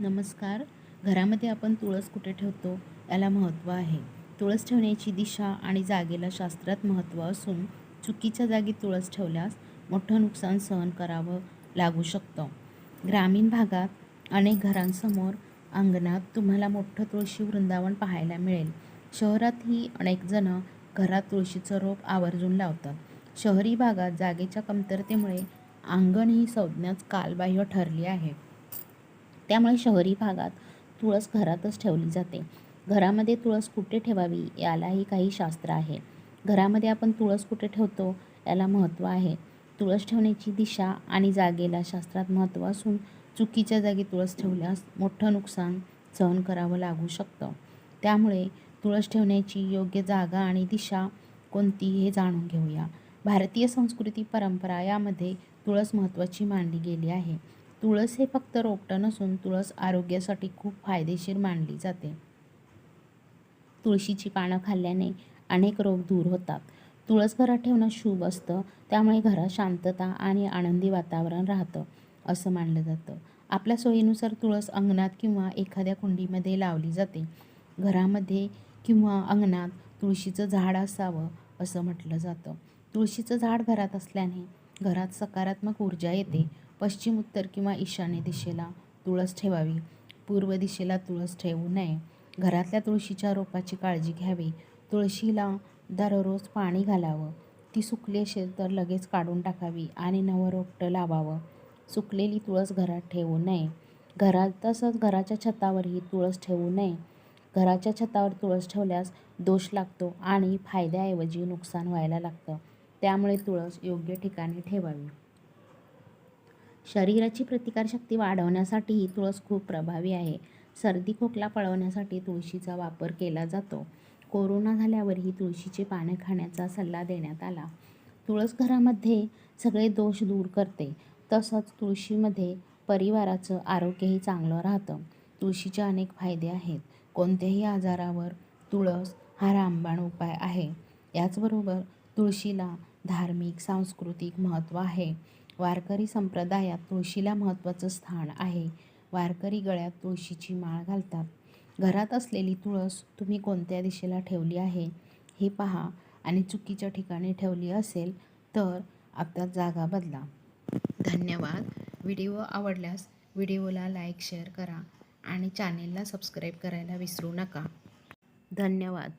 नमस्कार. घरामध्ये आपण तुळस कुठे ठेवतो याला महत्त्व आहे. तुळस ठेवण्याची दिशा आणि जागेला शास्त्रात महत्त्व असून चुकीच्या जागी तुळस ठेवल्यास मोठं नुकसान सहन करावं लागू शकतं. ग्रामीण भागात अनेक घरांसमोर अंगणात तुम्हाला मोठं तुळशी वृंदावन पाहायला मिळेल. शहरातही अनेकजणं घरात तुळशीचं रोप आवर्जून लावतात. शहरी भागात जागेच्या कमतरतेमुळे अंगण ही संज्ञाच कालबाह्य ठरली आहे. त्यामुळे शहरी भागात तुळस घरातच ठेवली जाते. घरामध्ये तुळस कुठे ठेवावी यालाही काही शास्त्र आहे. घरामध्ये आपण तुळस कुठे ठेवतो याला महत्त्व आहे. तुळस ठेवण्याची दिशा आणि जागेला शास्त्रात महत्त्व असून चुकीच्या जागी तुळस ठेवल्यास मोठं नुकसान सहन करावं लागू शकतं. त्यामुळे तुळस ठेवण्याची योग्य जागा आणि दिशा कोणती हे जाणून घेऊया. भारतीय संस्कृती परंपरा यामध्ये तुळस महत्त्वाची मानली गेली आहे. तुळस हे फक्त रोपटं नसून तुळस आरोग्यासाठी खूप फायदेशीर मानली जाते. तुळशीची पानं खाल्ल्याने अनेक रोग दूर होतात. तुळस घरात ठेवणं शुभ असतं त्यामुळे घरात शांतता आणि आनंदी वातावरण राहतं असं मानलं जातं. आपल्या सोयीनुसार तुळस अंगणात किंवा एखाद्या कुंडीमध्ये लावली जाते. घरामध्ये किंवा अंगणात तुळशीचं झाड असावं असं म्हटलं जातं. तुळशीचं झाड घरात असल्याने घरात सकारात्मक ऊर्जा येते पश्चिम उत्तर किंवा ईशान्य दिशेला तुळस ठेवावी. पूर्व दिशेला तुळस ठेवू नये. घरातल्या तुळशीच्या रोपाची काळजी घ्यावी. तुळशीला दररोज पाणी घालावं. ती सुकली असेल तर लगेच काढून टाकावी आणि नवं रोपटं लावावं. सुकलेली तुळस घरात ठेवू नये. घरात तसंच घराच्या छतावरही तुळस ठेवू नये. घराच्या छतावर तुळस ठेवल्यास दोष लागतो आणि फायद्याऐवजी नुकसान व्हायला लागतं. त्यामुळे तुळस योग्य ठिकाणी ठेवावी. शरीराची प्रतिकारशक्ती वाढवण्यासाठीही तुळस खूप प्रभावी आहे. सर्दी खोकला पळवण्यासाठी तुळशीचा वापर केला जातो. कोरोना झाल्यावरही तुळशीचे पाने खाण्याचा सल्ला देण्यात आला. तुळस घरामध्ये सगळे दोष दूर करते. तसंच तुळशीमध्ये परिवाराचं आरोग्यही चांगलं राहतं. तुळशीचे अनेक फायदे आहेत. कोणत्याही आजारावर तुळस हा रामबाण उपाय आहे. याचबरोबर तुळशीला धार्मिक सांस्कृतिक महत्त्व आहे. वारकरी संप्रदायात तुळशीला महत्त्वाचं स्थान आहे. वारकरी गळ्यात तुळशीची माळ घालतात. घरात असलेली तुळस तुम्ही कोणत्या दिशेला ठेवली आहे हे पहा आणि चुकीच्या ठिकाणी ठेवली असेल तर आता जागा बदला. धन्यवाद. व्हिडिओ आवडल्यास व्हिडिओला लाईक शेअर करा आणि चॅनेलला सबस्क्राईब करायला विसरू नका. धन्यवाद.